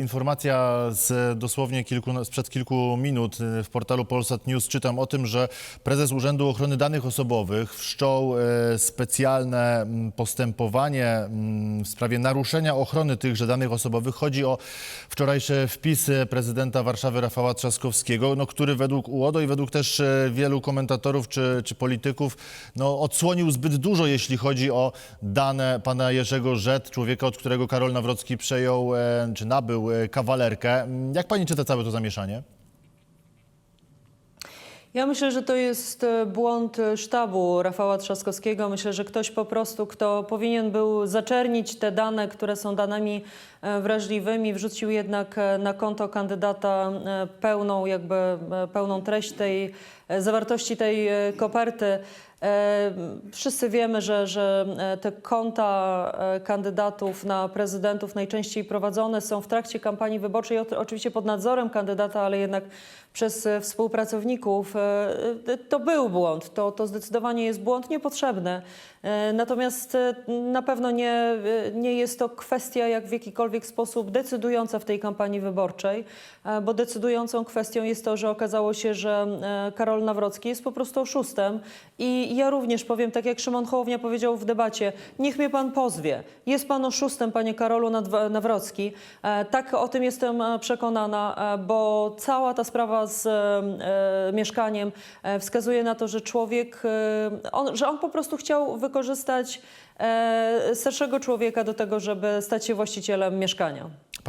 Informacja z dosłownie kilku, sprzed kilku minut y, w portalu Polsat News czytam o tym, że prezes Urzędu Ochrony Danych Osobowych wszczął e, specjalne mm, postępowanie mm, w sprawie naruszenia ochrony tychże danych osobowych. Chodzi o wczorajsze wpisy prezydenta Warszawy Rafała Trzaskowskiego, no, który według UODO i według też e, wielu komentatorów czy, czy polityków no, odsłonił zbyt dużo, jeśli chodzi o dane pana Jerzego Rzet, człowieka, od którego Karol Nawrocki przejął e, czy nabył e, kawalerkę. Jak pani czyta całe to zamieszanie? Ja myślę, że to jest e, błąd e, sztabu Rafała Trzaskowskiego. Myślę, że ktoś po prostu, kto powinien był zaczernić te dane, które są danymi wrażliwymi, wrzucił jednak na konto kandydata pełną, jakby pełną treść tej zawartości tej koperty. E, Wszyscy wiemy, że, że e, te konta e, kandydatów na prezydentów najczęściej prowadzone są w trakcie kampanii wyborczej, oczywiście pod nadzorem kandydata, ale jednak przez współpracowników. To był błąd, to, to zdecydowanie jest błąd niepotrzebny. Natomiast na pewno nie, nie jest to kwestia jak w jakikolwiek sposób decydująca w tej kampanii wyborczej, bo decydującą kwestią jest to, że okazało się, że Karol Nawrocki jest po prostu oszustem i ja również powiem, tak jak Szymon Hołownia powiedział w debacie, niech mnie pan pozwie. Jest pan oszustem, panie Karolu Nawrocki. E, Tak o tym jestem e, przekonana, e, bo cała ta sprawa z mieszkaniem wskazuje na to, że człowiek, on, że on po prostu chciał wykorzystać starszego człowieka do tego, żeby stać się właścicielem mieszkania.